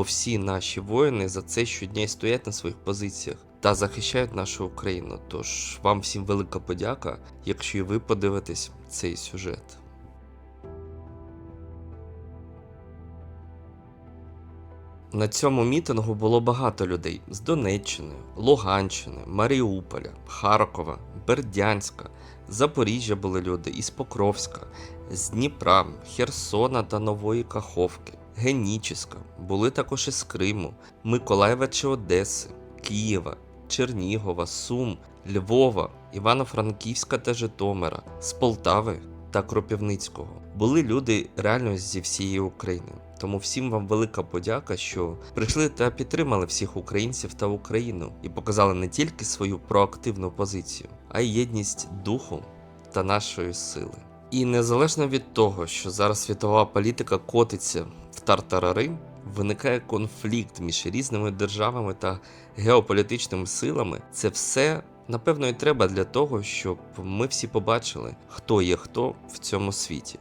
Бо всі наші воїни за це щодня стоять на своїх позиціях та захищають нашу Україну. Тож вам всім велика подяка, якщо і ви подивитесь цей сюжет. На цьому мітингу було багато людей з Донеччини, Луганщини, Маріуполя, Харкова, Бердянська, Запоріжжя були люди із Покровська, з Дніпра, Херсона та Нової Каховки, Геніческа, були також із Криму, Миколаєва чи Одеси, Києва, Чернігова, Сум, Львова, Івано-Франківська та Житомира, з Полтави та Кропивницького. Були люди реально зі всієї України. Тому всім вам велика подяка, що прийшли та підтримали всіх українців та Україну і показали не тільки свою проактивну позицію, а й єдність духу та нашої сили. І незалежно від того, що зараз світова політика котиться в тартарари, виникає конфлікт між різними державами та геополітичними силами. Це все напевно і треба для того, щоб ми всі побачили, хто є хто в цьому світі.